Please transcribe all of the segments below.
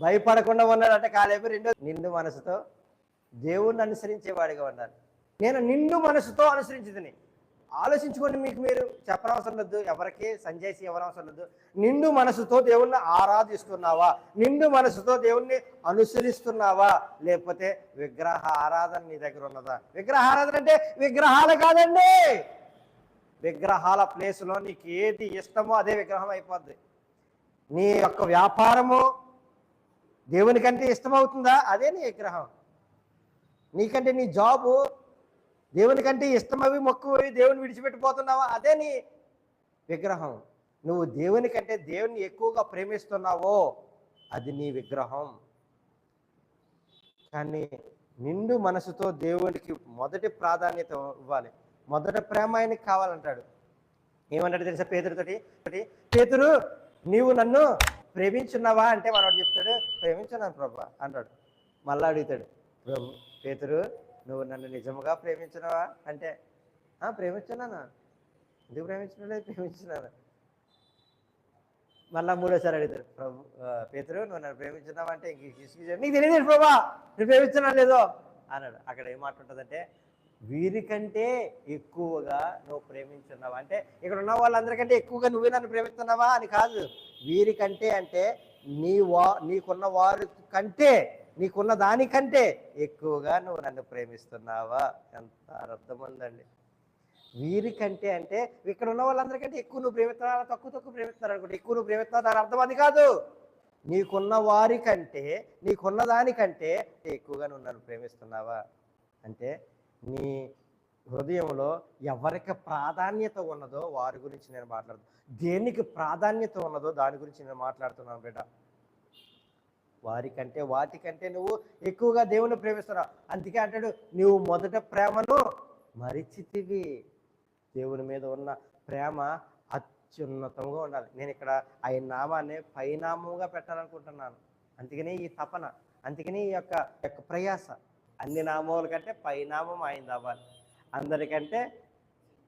భయపడకుండా ఉన్నాడంటే కాలేపు రెండో నిండు మనసుతో దేవుణ్ణి అనుసరించేవాడిగా ఉన్నాను నేను నిండు మనసుతో అనుసరించుదని ఆలోచించుకోండి మీకు మీరు. చెప్పనవసరం లేదు. ఎవరికి సంజయ్సి ఎవరవసరం లేదు. నిండు మనసుతో దేవుణ్ణి ఆరాధిస్తున్నావా? నిండు మనసుతో దేవుణ్ణి అనుసరిస్తున్నావా? లేకపోతే విగ్రహ ఆరాధన నీ దగ్గర ఉన్నదా? విగ్రహ ఆరాధన అంటే విగ్రహాలు కాదండి. విగ్రహాల ప్లేస్లో నీకు ఏది ఇష్టమో అదే విగ్రహం అయిపోద్ది. నీ యొక్క వ్యాపారము దేవునికంటే ఇష్టమవుతుందా? అదే నీ విగ్రహం. నీకంటే నీ జాబు దేవునికంటే ఇష్టమవి మొక్కువి దేవుని విడిచిపెట్టిపోతున్నావా? అదే నీ విగ్రహం. నువ్వు దేవుని కంటే దేవుని ఎక్కువగా ప్రేమిస్తున్నావో అది నీ విగ్రహం. కానీ నిండు మనసుతో దేవునికి మొదటి ప్రాధాన్యత ఇవ్వాలి. మొదట ప్రేమ ఆయనకి కావాలంటాడు. ఏమంటాడు తెలుసా పేదరితోటి? పేతురు నీవు నన్ను ప్రేమించున్నావా అంటే మనవాడు చెప్తాడు ప్రేమించున్నాను ప్రభా అంటాడు. మళ్ళా అడుగుతాడు ప్రభు. పేతురు నువ్వు నన్ను నిజముగా ప్రేమించున్నావా? అంటే "ఆ, ప్రేమించున్నానా. ఎందుకు ప్రేమించలేదు ప్రేమించున్నాను. మళ్ళా మూడోసారి అడుగుతాడు ప్రభు పేతురు నువ్వు నన్ను ప్రేమించున్నావా? అంటే ఇంక నీకు తెలియదు ప్రభా నువ్వు ప్రేమించున్నా లేదో? అన్నాడు. అక్కడ ఏం మాట ఉంటుందంటే వీరికంటే ఎక్కువగా నువ్వు ప్రేమించున్నావా? అంటే ఇక్కడ ఉన్న వాళ్ళందరికంటే ఎక్కువగా నువ్వే నన్ను ప్రేమిస్తున్నావా? అని కాదు. వీరికంటే అంటే నీ వా నీకున్న వారి కంటే నీకున్న దానికంటే ఎక్కువగా నువ్వు నన్ను ప్రేమిస్తున్నావా? ఎంత అర్థం ఉందండి. వీరికంటే అంటే ఇక్కడ ఉన్న వాళ్ళందరికంటే ఎక్కువ నువ్వు ప్రేమిస్తున్నావు? తక్కువ తక్కువ ప్రేమిస్తున్నారు అనుకుంటే ఎక్కువ నువ్వు ప్రేమిస్తున్నావు? దాని అర్థం అది కాదు. నీకున్న వారి కంటే నీకున్న దానికంటే ఎక్కువగా నువ్వు నన్ను ప్రేమిస్తున్నావా? అంటే నీ హృదయంలో ఎవరికి ప్రాధాన్యత ఉన్నదో వారి గురించి నేను మాట్లాడుతాను దేనికి ప్రాధాన్యత ఉన్నదో దాని గురించి నేను మాట్లాడుతున్నాను బిడ్డ. వారికంటే వాటికంటే నువ్వు ఎక్కువగా దేవుని ప్రేమిస్తున్నావు అందుకే అంటాడు నువ్వు మొదట ప్రేమను మరిచితివి. దేవుని మీద ఉన్న ప్రేమ అత్యున్నతంగా ఉండాలి. నేను ఇక్కడ ఆయన నామాన్ని పైనామంగా పెట్టాలనుకుంటున్నాను. అందుకని ఈ తపన అందుకని ఈ యొక్క యొక్క ప్రయాస. అన్ని నామముల కంటే పైనామం ఆయన అవ్వాలి. అందరికంటే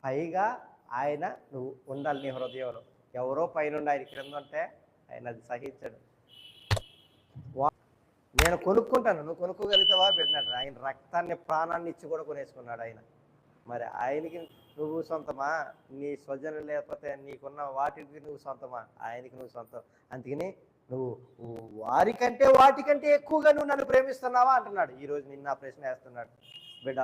పైగా ఆయన నువ్వు ఉండాలి నీ హృదయంలో. ఎవరో పైన ఆయన క్రింద ఉంటే ఆయన అది సహించడు. వా- నేను కొనుక్కుంటాను నువ్వు కొనుక్కోగలుగుతావా పెట్టినాడు ఆయన రక్తాన్ని ప్రాణాన్ని ఇచ్చి కూడా కొనేసుకున్నాడు ఆయన. మరి ఆయనకి నువ్వు సొంతమా? నీ స్వజనం లేకపోతే నీకున్న వాటికి నువ్వు సొంతమా? ఆయనకి నువ్వు సొంతం. అందుకని నువ్వు వారికంటే వాటికంటే ఎక్కువగా నువ్వు నన్ను ప్రేమిస్తున్నావా అంటున్నాడు. ఈరోజు నిన్న ప్రశ్న వేస్తున్నాడు. బిడ్డ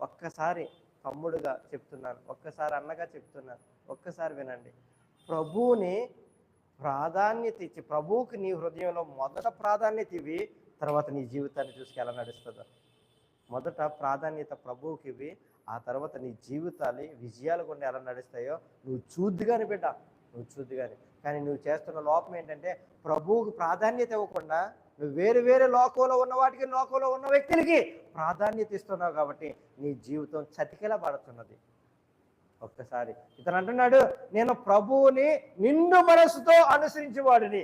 ఒక్కసారి తమ్ముడుగా చెప్తున్నాను ఒక్కసారి అన్నగా చెప్తున్నాను ఒక్కసారి వినండి. ప్రభువుని ప్రాధాన్యత ఇచ్చి ప్రభువుకి నీ హృదయంలో మొదట ప్రాధాన్యత ఇవి తర్వాత నీ జీవితాన్ని చూసుకు ఎలా నడుస్తుందో. మొదట ప్రాధాన్యత ప్రభువుకి ఇవి ఆ తర్వాత నీ జీవితాలు విజయాలు కొన్ని ఎలా నడుస్తాయో నువ్వు చూద్దుగాని బిడ్డ నువ్వు చూద్దుగాని. కానీ నువ్వు చేస్తున్న లోపం ఏంటంటే ప్రభువుకు ప్రాధాన్యత ఇవ్వకుండా నువ్వు వేరు వేరే లోకంలో ఉన్న వాటికి లోకంలో ఉన్న వ్యక్తులకి ప్రాధాన్యత ఇస్తున్నావు కాబట్టి నీ జీవితం చతికిలా పడుతున్నది. ఒక్కసారి ఇతను అంటున్నాడు నేను ప్రభువుని నిండు మనసుతో అనుసరించేవాడిని.